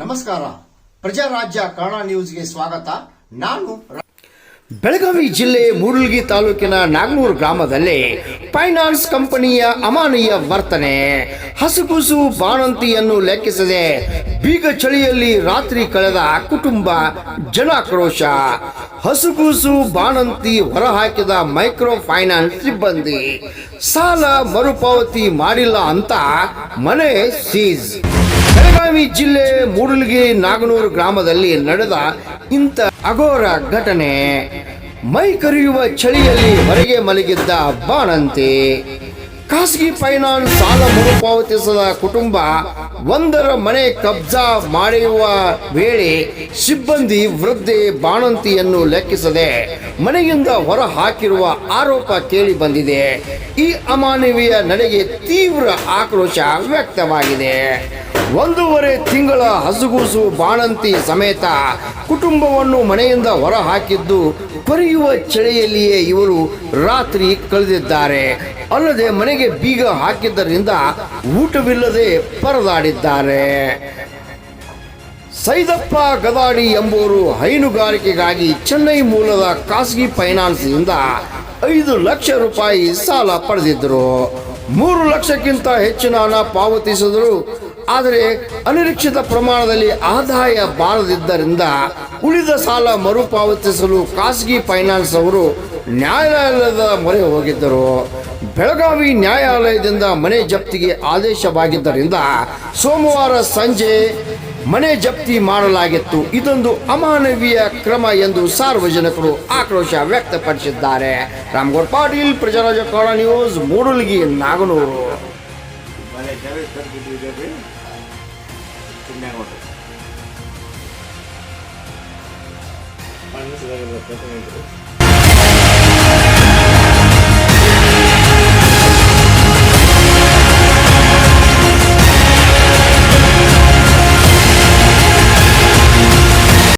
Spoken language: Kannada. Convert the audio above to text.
ನಮಸ್ಕಾರ. ಪ್ರಜಾರಾಜ್ಯ ಕನ್ನಡ ನ್ಯೂಸ್ಗೆ ಸ್ವಾಗತ. ನಾನು ಬೆಳಗಾವಿ ಜಿಲ್ಲೆ ಮೂಡಲ್ಗಿ ತಾಲೂಕಿನ ನಾಗನೂರು ಗ್ರಾಮದಲ್ಲಿ ಫೈನಾನ್ಸ್ ಕಂಪನಿಯ ಅಮಾನೀಯ ವರ್ತನೆ. ಹಸುಗುಸು ಬಾಣಂತಿಯನ್ನು ಲೆಕ್ಕಿಸದೆ ಬೀಗ ಚಳಿಯಲ್ಲಿ ರಾತ್ರಿ ಕಳೆದ ಕುಟುಂಬ ಜನಾಕ್ರೋಶ. ಹಸುಗೂಸು ಬಾಣಂತಿ ಹೊರಹಾಕಿದ ಮೈಕ್ರೋ ಫೈನಾನ್ಸ್ ಸಿಬ್ಬಂದಿ. ಸಾಲ ಮರುಪಾವತಿ ಮಾಡಿಲ್ಲ ಅಂತ ಮನೆ ಸೀಸ್ ಬೆಳಗಾವಿ ಜಿಲ್ಲೆ ಮೂಡಲ್ಗಿ ನಾಗನೂರು ಗ್ರಾಮದಲ್ಲಿ ನಡೆದ ಇಂಥ ಅಘೋರ ಘಟನೆ. ಮೈ ಕರೆಯುವ ಚಳಿಯಲ್ಲಿ ಹೊರಗೆ ಮಲಗಿದ್ದ ಬಾಣಂತಿ. ಖಾಸಗಿ ಫೈನಾನ್ಸ್ ಸಾಲ ಮರುಪಾವತಿಸದ ಕುಟುಂಬ ಒಂದರ ಮನೆ ಕಬ್ಜಾ ಮಾಡಿರುವ ವೇಳೆ ಸಿಬ್ಬಂದಿ ವೃದ್ಧೆ ಬಾಣಂತಿಯನ್ನು ಲೆಕ್ಕಿಸದೆ ಮನೆಯಿಂದ ಹೊರ ಹಾಕಿರುವ ಆರೋಪ ಕೇಳಿ ಬಂದಿದೆ. ಈ ಅಮಾನವೀಯ ನಡೆಗೆ ತೀವ್ರ ಆಕ್ರೋಶ ವ್ಯಕ್ತವಾಗಿದೆ. ಒಂದೂವರೆ ತಿಂಗಳ ಹಸುಗೂಸು ಬಾಣಂತಿ ಸಮೇತ ಕುಟುಂಬವನ್ನು ಮನೆಯಿಂದ ಹೊರ ಹಾಕಿದ್ದು ಕೊರೆಯುವ ಚಳಿಯಲ್ಲಿಯೇ ಇವರು ರಾತ್ರಿ ಕಳೆದಿದ್ದಾರೆ. ಅಲ್ಲದೆ ಮನೆಗೆ ಬೀಗ ಹಾಕಿದ್ದರಿಂದ ಊಟವಿಲ್ಲದೆ ಪರದಾಡಿದ್ದಾರೆ. ಸೈದಪ್ಪ ಗದಾಡಿ ಎಂಬುವರು ಹೈನುಗಾರಿಕೆಗಾಗಿ ಚೆನ್ನೈ ಮೂಲದ ಖಾಸಗಿ ಫೈನಾನ್ಸ್ನಿಂದ ಐದು ಲಕ್ಷ ರೂಪಾಯಿ ಸಾಲ ಪಡೆದಿದ್ದರು. ಮೂರು ಲಕ್ಷಕ್ಕಿಂತ ಹೆಚ್ಚಿನ ಹಣ ಪಾವತಿಸಿದರು ಆದರೆ ಅನಿರೀಕ್ಷಿತ ಪ್ರಮಾಣದಲ್ಲಿ ಆದಾಯ ಬಾರದಿದ್ದರಿಂದ ಉಳಿದ ಸಾಲ ಮರುಪಾವತಿಸಲು ಖಾಸಗಿ ಫೈನಾನ್ಸ್ ಅವರು ನ್ಯಾಯಾಲಯದ ಮೊರೆ ಹೋಗಿದ್ದರು. ಬೆಳಗಾವಿ ನ್ಯಾಯಾಲಯದಿಂದ ಮನೆ ಜಪ್ತಿಗೆ ಆದೇಶವಾಗಿದ್ದರಿಂದ ಸೋಮವಾರ ಸಂಜೆ ಮನೆ ಜಪ್ತಿ ಮಾಡಲಾಗಿತ್ತು. ಇದೊಂದು ಅಮಾನವೀಯ ಕ್ರಮ ಎಂದು ಸಾರ್ವಜನಿಕರು ಆಕ್ರೋಶ ವ್ಯಕ್ತಪಡಿಸಿದ್ದಾರೆ. ರಾಮಗೌಡ್ ಪಾಟೀಲ್ ಪ್ರಜಾರಾಜ ನ್ಯೂಸ್, ಮೂಡಲ್ಗಿ, ನಾಗನೂರು. പിന്നെ അങ്ങോട്ട്. പണ്ട്